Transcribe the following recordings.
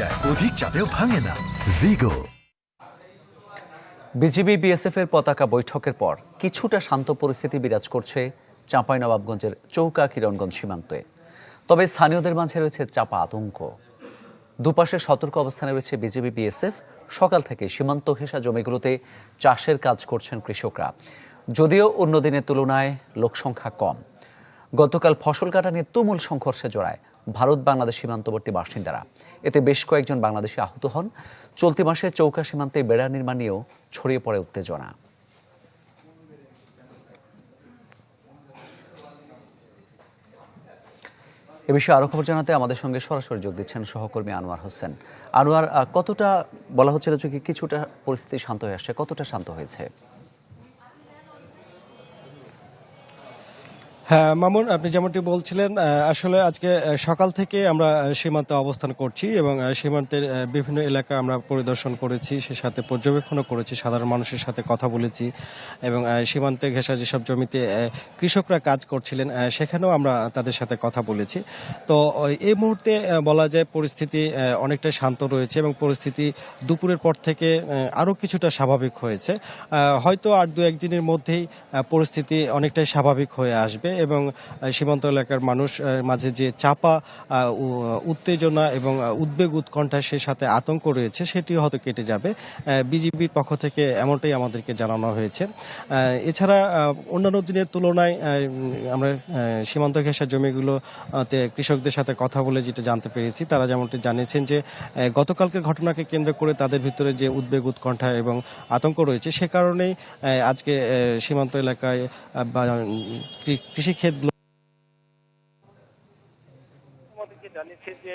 যায় অধিক চাপেও ভাঙে না। ভিগো বিজিবি বিএসএফ এর পতাকা বৈঠকের পর কিছুটা শান্ত পরিস্থিতি বিরাজ করছে চাঁপাইনবাবগঞ্জের চৌকা কিরণগঞ্জ সীমান্তে। তবে স্থানীয়দের মাঝে রয়েছে চাপা আতঙ্ক। দুপাশে সতর্ক অবস্থানে রয়েছে বিজিবি বিএসএফ। সকাল থেকে সীমান্ত ঘেঁষা জমিগুলোতে চাষের কাজ করছেন কৃষকরা। যদিও অন্য দিনের তুলনায় লোকসংখ্যা কম। গতকাল ফসল কাটা নিয়ে তুমুল সংঘর্ষে জড়ায় ভারত বাংলাদেশ সীমান্তবর্তী বাসিন্দারা। এতে বেশ কয়েকজন বাংলাদেশি আহত হন। চলতি মাসে চৌকা সীমান্তে বেড়া নির্মাণ নিয়েও ছড়িয়ে পড়ে উত্তেজনা। এ বিষয়ে আরও খবর জানাতে আমাদের সঙ্গে সরাসরি যোগ দিচ্ছেন সহকর্মী আনোয়ার হোসেন। আনোয়ার কতটা বলা হচ্ছিল কিছুটা পরিস্থিতি শান্ত হয়ে আসছে, কতটা শান্ত হয়েছে? হ্যাঁ মামুন, আপনি যেমনটি বলছিলেন আসলে আজকে সকাল থেকে আমরা সীমান্তে অবস্থান করছি এবং সীমান্তের বিভিন্ন এলাকা আমরা পরিদর্শন করেছি, সে সাথে পর্যবেক্ষণও করেছি, সাধারণ মানুষের সাথে কথা বলেছি এবং সীমান্তে ঘেঁষা যেসব জমিতে কৃষকরা কাজ করছিলেন সেখানেও আমরা তাদের সাথে কথা বলেছি। তো এই মুহূর্তে বলা যায় পরিস্থিতি অনেকটা শান্ত রয়েছে এবং পরিস্থিতি দুপুরের পর থেকে আরও কিছুটা স্বাভাবিক হয়েছে। হয়তো আর দু একদিনের মধ্যেই পরিস্থিতি অনেকটাই স্বাভাবিক হয়ে আসবে এবং সীমান্ত এলাকার মানুষ মাঝে যে চাপা উত্তেজনা এবং উদ্বেগ উৎকণ্ঠা সে সাথে আতঙ্ক রয়েছে সেটি হয়তো কেটে যাবে। বিজিবির পক্ষ থেকে এমনটাই আমাদেরকে জানানো হয়েছে। এছাড়া অন্যান্য দিনের তুলনায় আমরা সীমান্ত ঘেঁষা জমিগুলো আহ, তে কৃষকদের সাথে কথা বলে যেটা জানতে পেরেছি তারা যেমনটি জানিয়েছেন যে গতকালকের ঘটনাকে কেন্দ্র করে তাদের ভিতরে যে উদ্বেগ উৎকণ্ঠা এবং আতঙ্ক রয়েছে সে কারণেই আজকে সীমান্ত এলাকায় বা কৃষি ক্ষেতগুলো। জানিয়েছে যে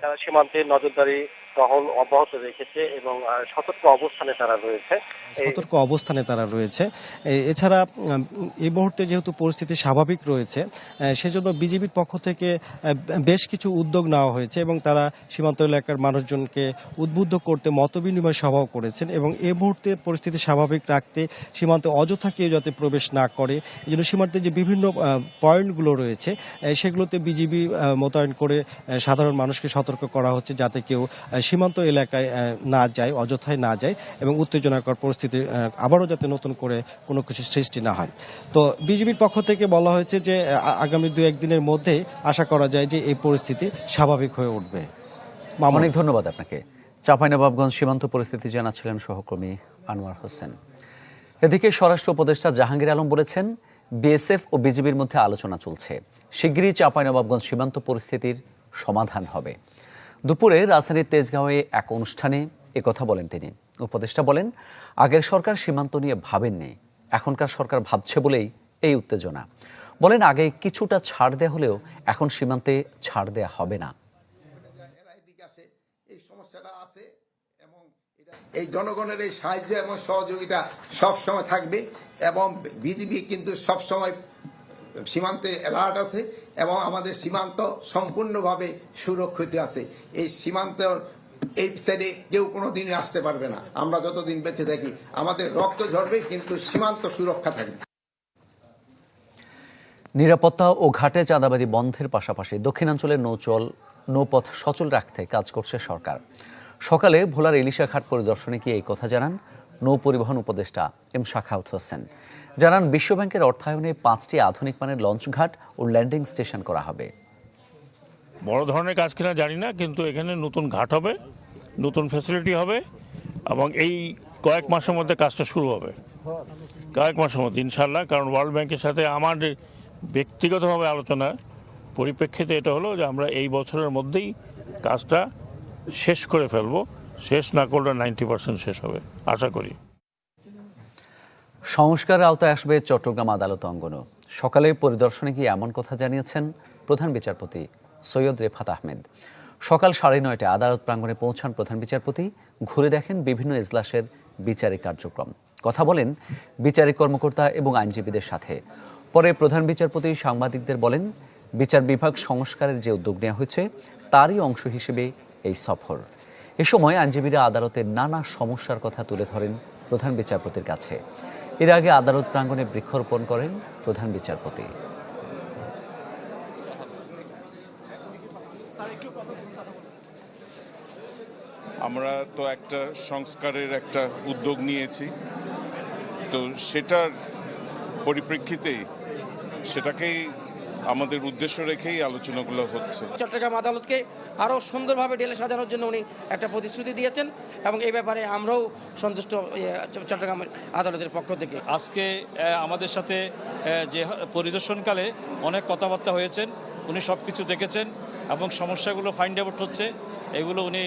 তারা সীমান্তে নজরদারি টহল অব্যাহত রেখেছে এবং সতর্ক অবস্থানে তারা রয়েছে। সতর্ক অবস্থানে তারা রয়েছে। এছাড়া এই মুহূর্তে যেহেতু পরিস্থিতি স্বাভাবিক রয়েছে সেজন্য বিজেপির পক্ষ থেকে বেশ কিছু উদ্যোগ নেওয়া হয়েছে এবং তারা সীমান্ত এলাকার মানুষজনকে উদ্বুদ্ধ করতে মতবিনিময় সভাও করেছেন এবং এই মুহূর্তে পরিস্থিতি স্বাভাবিক রাখতে সীমান্তে অযথা কেউ যাতে প্রবেশ না করে, এই জন্য সীমান্তে যে বিভিন্ন পয়েন্টগুলো রয়েছে সেগুলোতে বিজিবি মোতায়েন করে সাধারণ মানুষকে সতর্ক করা হচ্ছে যাতে কেউ সীমান্ত এলাকায় না যায়, অযথায় না যায় এবং উত্তেজনাকর পরিস্থিতি আবারও যাতে নতুন করে কোনো কিছু সৃষ্টি না হয়। তো বিজেপির পক্ষ থেকে বলা হয়েছে যে আগামী দু একদিনের মধ্যেই আশা করা যায় যে এই পরিস্থিতি স্বাভাবিক হয়ে উঠবে। অনেক ধন্যবাদ আপনাকে। চাঁপাইনবাবগঞ্জ সীমান্ত পরিস্থিতি জানাচ্ছিলেন সহকর্মী আনোয়ার হোসেন। এদিকে স্বরাষ্ট্র উপদেষ্টা জাহাঙ্গীর আলম বলেছেন, বিএসএফ ও বিজিবির মধ্যে আলোচনা চলছে। শিগগিরই চাঁপাইনবাবগঞ্জ সীমান্ত পরিস্থিতির সমাধান হবে। দুপুরে রাজধানীর তেজগাঁওয়ে এক অনুষ্ঠানে কথা বলেন তিনি। উপদেষ্টা বলেন, আগের সরকার সীমান্ত নিয়ে ভাবেননি, এখনকার সরকার ভাবছে বলেই এই উত্তেজনা। বলেন, আগে কিছুটা ছাড় দেওয়া হলেও এখন সীমান্তে ছাড় দেয়া হবে না। এই জনগণের এই সাহায্য এবং সহযোগিতা সবসময় থাকবে এবং বিজিবি কিন্তু সব সময় সীমান্তে অ্যালার্ট আছে এবং আমাদের সীমান্ত সম্পূর্ণভাবে সুরক্ষিত আছে। এই সীমান্ত এই সাইডে কেউ কোনো দিনই আসতে পারবে না। আমরা যতদিন বেঁচে থাকি, আমাদের রক্ত ঝরবে, কিন্তু সীমান্ত সুরক্ষা থাকবে। নিরাপত্তা ও ঘাটে চাঁদাবাজি বন্ধের পাশাপাশি দক্ষিণাঞ্চলের নৌচল, নৌপথ সচল রাখতে কাজ করছে সরকার। সকালে ভোলার এলিশা ঘাট পরিদর্শনে গিয়ে এই কথা জানান নৌ পরিবহন উপদেষ্টা এম শাখাউত হোসেন জানান, বিশ্বব্যাংকের অর্থায়নে পাঁচটি আধুনিক মানের লঞ্চঘাট ও ল্যান্ডিং স্টেশন করা হবে। বড় ধরনের কাজ কিনা জানি না, কিন্তু এখানে নতুন ঘাট হবে, নতুন ফ্যাসিলিটি হবে, এবং এই কয়েক মাসের মধ্যে কাজটা শুরু হবে। কয়েক মাসের মধ্যে ইনশাল্লাহ কারণ ওয়ার্ল্ড ব্যাংকের সাথে আমার ব্যক্তিগতভাবে আলোচনা, পরিপ্রেক্ষিতে এটা হলো যে আমরা এই বছরের মধ্যেই কাজটা শেষ করে ফেলব, শেষ না করলে নাইনটি পার্সেন্ট শেষ হবে। আশা করি। সংস্কারের আওতায় আসবে চট্টগ্রাম আদালত অঙ্গনও। সকালে পরিদর্শনে গিয়ে এমন কথা জানিয়েছেন প্রধান বিচারপতি সৈয়দ রেফাত আহমেদ। সকাল সাড়ে নয়টায় আদালত প্রাঙ্গণে পৌঁছান প্রধান বিচারপতি। ঘুরে দেখেন বিভিন্ন এজলাসের বিচারিক কার্যক্রম। কথা বলেন বিচারিক কর্মকর্তা এবং আইনজীবীদের সাথে। পরে প্রধান বিচারপতি সাংবাদিকদের বলেন, বিচার বিভাগ সংস্কারের যে উদ্যোগ নেওয়া হয়েছে, তারই অংশ হিসেবে এই সফর। এ সময় আইনজীবীরা আদালতের নানা সমস্যার কথা তুলে ধরেন প্রধান বিচারপতির কাছে। এর আগে আদালত প্রাঙ্গণে বৃক্ষরোপণ করেন প্রধান বিচারপতি। আমরা তো একটা সংস্কারের একটা উদ্যোগ নিয়েছি। তো সেটার পরিপ্রেক্ষিতেই সেটাকেই আমাদের উদ্দেশ্য রেখেই আলোচনাগুলো হচ্ছে। চট্টগ্রাম আদালতকে আরও সুন্দরভাবে ঢেলে সাজানোর জন্য উনি একটা প্রতিশ্রুতি দিয়েছেন এবং এই ব্যাপারে আমরাও সন্তুষ্ট ইয়ে, চট্টগ্রাম আদালতের পক্ষ থেকে। আজকে আমাদের সাথে যে পরিদর্শনকালে অনেক কথাবার্তা হয়েছেন উনি সব কিছু দেখেছেন এবং সমস্যাগুলো ফাইন্ড আউট হচ্ছে এগুলো উনি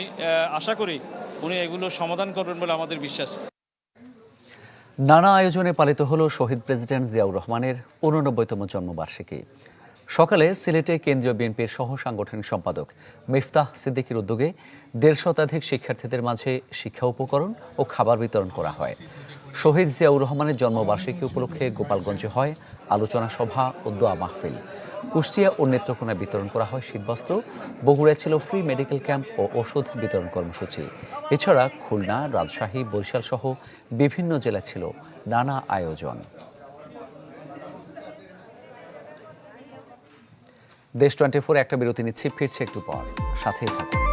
আশা করি উনি এগুলো সমাধান করবেন বলে আমাদের বিশ্বাস। নানা আয়োজনে পালিত হলো শহীদ প্রেসিডেন্ট জিয়াউর রহমানের উননব্বইতম জন্মবার্ষিকী। সকালে সিলেটে কেন্দ্রীয় বিএনপির সহ সাংগঠনিক সম্পাদক মিফতাহ সিদ্দিকীর উদ্যোগে দেড় শতাধিক শিক্ষার্থীদের মাঝে শিক্ষা উপকরণ ও খাবার বিতরণ করা হয়। শহীদ জিয়াউর রহমানের জন্মবার্ষিকী উপলক্ষে গোপালগঞ্জে হয় আলোচনা সভা ও দোয়া মাহফিল। কুষ্টিয়া ও নেত্রকোনায় বিতরণ করা হয় শীতবস্ত্র, বগুড়ায় ছিল ফ্রি মেডিকেল ক্যাম্প ও ওষুধ বিতরণ কর্মসূচি। এছাড়া খুলনা, রাজশাহী বরিশাল সহ বিভিন্ন জেলায় ছিল নানা আয়োজন। দেশ টোয়েন্টি ফোর একটা বিরতি নিচ্ছি ফিরছে একটু পর। সাথেই থাকুন।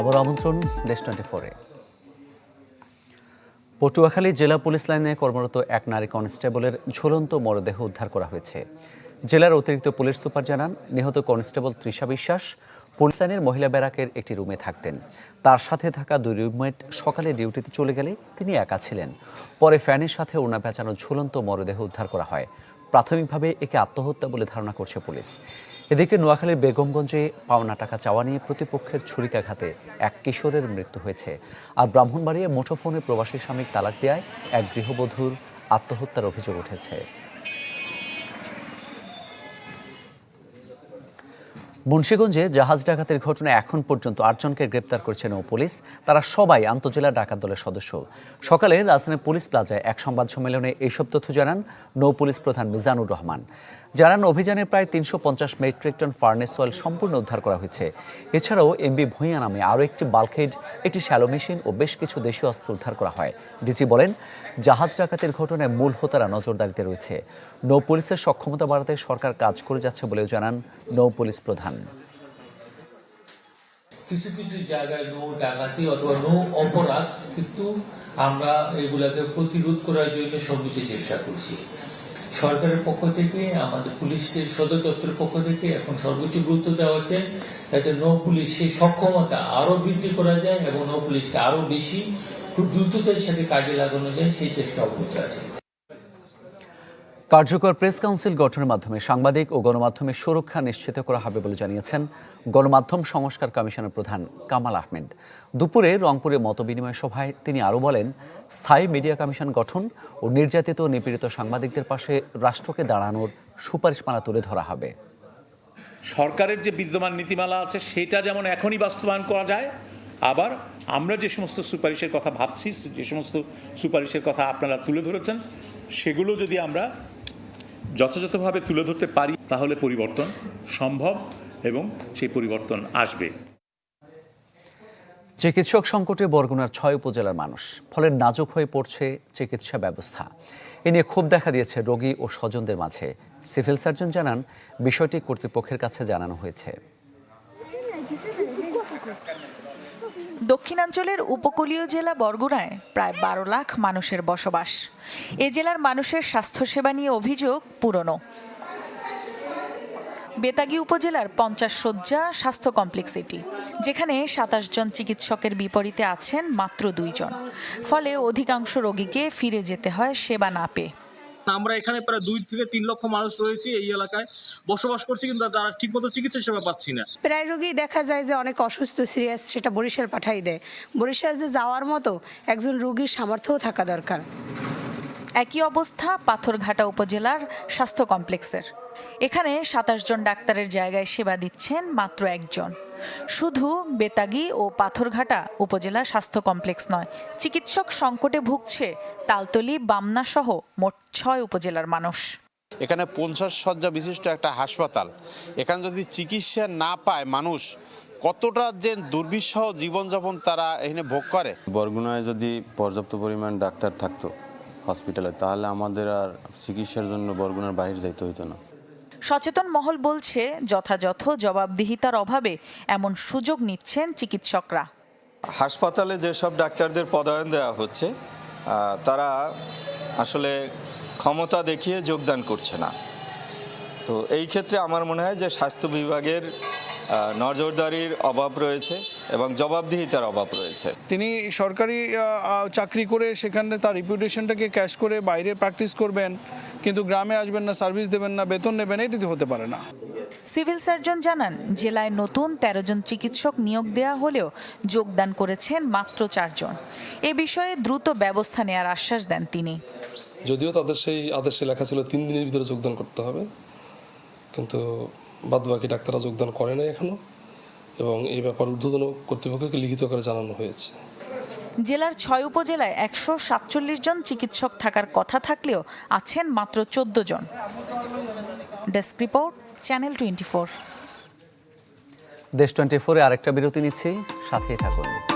আবার আমন্ত্রণ দেশ টোয়েন্টি ফোরে। পটুয়াখালী জেলা পুলিশ লাইনে কর্মরত এক নারী কনস্টেবলের ঝুলন্ত মরদেহ উদ্ধার করা হয়েছে। জেলার অতিরিক্ত পুলিশ সুপার জানান, নিহত কনস্টেবল তৃষা বিশ্বাস পুলিশ লাইনের মহিলা ব্যারাকের একটি রুমে থাকতেন। তার সাথে থাকা দুই রুমমেট সকালে ডিউটিতে চলে গেলে তিনি একা ছিলেন। পরে ফ্যানের সাথে ওড়না পেঁচানো ঝুলন্ত মরদেহ উদ্ধার করা হয়। প্রাথমিকভাবে একে আত্মহত্যা বলে ধারণা করছে পুলিশ। এদিকে নোয়াখালীর বেগমগঞ্জে পাওনা টাকা চাওয়া নিয়ে প্রতিপক্ষের ছুরিকাঘাতে এক কিশোরের মৃত্যু হয়েছে। আর ব্রাহ্মণবাড়িয়ে মুঠোফোনে প্রবাসী স্বামীর তালাক দেয় এক গৃহবধূর আত্মহত্যার অভিযোগ উঠেছে। মুন্সীগঞ্জে জাহাজ ডাকাতের ঘটনায় এখন পর্যন্ত আটজনকে গ্রেপ্তার করেছে নৌ পুলিশ। তারা সবাই আন্তজেলা ডাকাত দলের সদস্য। সকালে রাজধানীর পুলিশ প্লাজায় এক সংবাদ সম্মেলনে এইসব তথ্য জানান নৌ পুলিশ প্রধান মিজানুর রহমান। জানান, অভিযানে প্রায় তিনশো পঞ্চাশ মেট্রিক টন ফার্নেস অয়েল সম্পূর্ণ উদ্ধার করা হয়েছে। এছাড়াও এমবি ভূঁইয়া নামে আরও একটি বাল্কহেড একটি শ্যালো মেশিন ও বেশ কিছু দেশীয় অস্ত্র উদ্ধার করা হয়। ডিজি বলেন, জাহাজ ডাকাতের ঘটনায় মূল হোতারা নজরদারিতে রয়েছে। নৌ পুলিশের সক্ষমতা বাড়াতে সরকার কাজ করে যাচ্ছে বলেও জানান নৌ পুলিশ প্রধান। কিছু কিছু জায়গায় নৌ ডাকাতি অথবা নৌ অপরাধ কিন্তু আমরা এগুলাকে প্রতিরোধ করার জন্য সর্বোচ্চ চেষ্টা করছি। সরকারের পক্ষ থেকে, আমাদের পুলিশের সদর দপ্তরের পক্ষ থেকে এখন সর্বোচ্চ গুরুত্ব দেওয়া হচ্ছে যাতে নৌ সেই সক্ষমতা আরও বৃদ্ধি করা যায় এবং নৌ পুলিশকে আরও বেশি খুব দ্রুততার সাথে কাজে লাগানো যায়, সেই চেষ্টা অব্যাহত আছে। কার্যকর প্রেস কাউন্সিল গঠনের মাধ্যমে সাংবাদিক ও গণমাধ্যমের সুরক্ষা নিশ্চিত করা হবে বলে জানিয়েছেন গণমাধ্যম সংস্কার কমিশনের প্রধান কামাল আহমেদ। দুপুরে রংপুরে মতবিনিময় সভায় তিনি আরও বলেন, স্থায়ী মিডিয়া কমিশন গঠন ও নির্যাতিত নিপীড়িত সাংবাদিকদের পাশে রাষ্ট্রকে দাঁড়ানোর সুপারিশমালা তুলে ধরা হবে। সরকারের যে বিদ্যমান নীতিমালা আছে, সেটা যেমন এখনই বাস্তবায়ন করা যায়, আবার আমরা যে সমস্ত সুপারিশের কথা ভাবছি, যে সমস্ত সুপারিশের কথা আপনারা তুলে ধরেছেন, সেগুলো যদি আমরা যথাযথভাবে তুলে ধরতে পারি, তাহলে পরিবর্তন সম্ভব এবং সেই পরিবর্তন আসবে। চিকিৎসক সংকটে বরগুনার ছয় উপজেলার মানুষ, ফলে নাজুক হয়ে পড়ছে চিকিৎসা ব্যবস্থা। এ নিয়ে ক্ষোভ দেখা দিয়েছে রোগী ও স্বজনদের মাঝে। সিভিল সার্জন জানান, বিষয়টি কর্তৃপক্ষের কাছে জানানো হয়েছে। দক্ষিণাঞ্চলের উপকূলীয় জেলা বরগুনায় প্রায় বারো লাখ মানুষের বসবাস। এ জেলার মানুষের স্বাস্থ্যসেবা নিয়ে অভিযোগ পুরনো। বেতাগী উপজেলার পঞ্চাশ শয্যা স্বাস্থ্য কমপ্লেক্স এটি, যেখানে সাতাশ জন চিকিৎসকের বিপরীতে আছেন মাত্র দুইজন ফলে অধিকাংশ রোগীকে ফিরে যেতে হয় সেবা না পেয়ে। আমরা এখানে প্রায় দুই থেকে তিন লক্ষ মানুষ রয়েছে এই এলাকায়। বসবাস করছি কিন্তু তারা ঠিকমতো চিকিৎসা সেবা পাচ্ছি না। প্রায় রোগী দেখা যায় যে অনেক অসুস্থ সিরিয়াস সেটা বরিশাল পাঠাই দেয়। বরিশাল যে যাওয়ার মতো একজন রোগীর সামর্থ্যও থাকা দরকার। একই অবস্থা পাথরঘাটা উপজেলার স্বাস্থ্য কমপ্লেক্সের। এখানে সাতাশ জন ডাক্তারের জায়গায় সেবা দিচ্ছেন মাত্র একজন। শুধু বেতাগি ও পাথরঘাটা উপজেলা স্বাস্থ্য কমপ্লেক্স নয় চিকিৎসক সংকটে ভুগছে তালতলি বামনা সহ মোট ছয় উপজেলার মানুষ। এখানে পঞ্চাশ শয্যা বিশিষ্ট একটা হাসপাতাল। এখানে যদি চিকিৎসা না পায় মানুষ কতটা যে দুর্বিষহ জীবনযাপন তারা এখানে ভোগ করে? বরগুনায় যদি পর্যাপ্ত পরিমাণ ডাক্তার থাকতো হসপিটালে তাহলে আমাদের আর চিকিৎসার জন্য বরগুনার বাইরে যাইতে হইতো না। সচেতন মহল বলছে যথাযথ জবাবদিহিতার অভাবে এমন সুযোগ নিচ্ছেন চিকিৎসকরা। হাসপাতালে যেসব ডাক্তারদের পদায়ন দেওয়া হচ্ছে তারা আসলে ক্ষমতা দেখিয়ে যোগদান করছে না। তো এই ক্ষেত্রে আমার মনে হয় যে স্বাস্থ্য বিভাগের নজরদারির অভাব রয়েছে এবং জবাবদিহিতার অভাব রয়েছে। তিনি সরকারি চাকরি করে সেখানে তার রিপুটেশনটাকে ক্যাশ করে বাইরে প্র্যাকটিস করবেন কিন্তু গ্রামে আসবেন না সার্ভিস দেবেন না বেতন নেবেন এটি তো হতে পারে না। সিভিল সার্জন জানান জেলায় নতুন ১৩ জন চিকিৎসক নিয়োগ দেওয়া হলেও যোগদান করেছেন মাত্র চারজন এ বিষয়ে দ্রুত ব্যবস্থা নেওয়ার আশ্বাস দেন তিনি। যদিও তাদের সেই আদেশে লেখা ছিল তিন দিনের ভিতরে যোগদান করতে হবে। কিন্তু বাদবাকি ডাক্তাররা যোগদান করে নাই এখনও। এবং এই ব্যাপার ঊর্ধ্বতন কর্তৃপক্ষকে লিখিত করে জানানো হয়েছে। জেলার ছয় উপজেলায় একশো সাতচল্লিশ জন চিকিৎসক থাকার কথা থাকলেও আছেন মাত্র চোদ্দ জন। Desk report channel twenty four দেশ টোয়েন্টি ফোরে আরেকটা বিরতি নিচ্ছি, সাথেই থাকুন।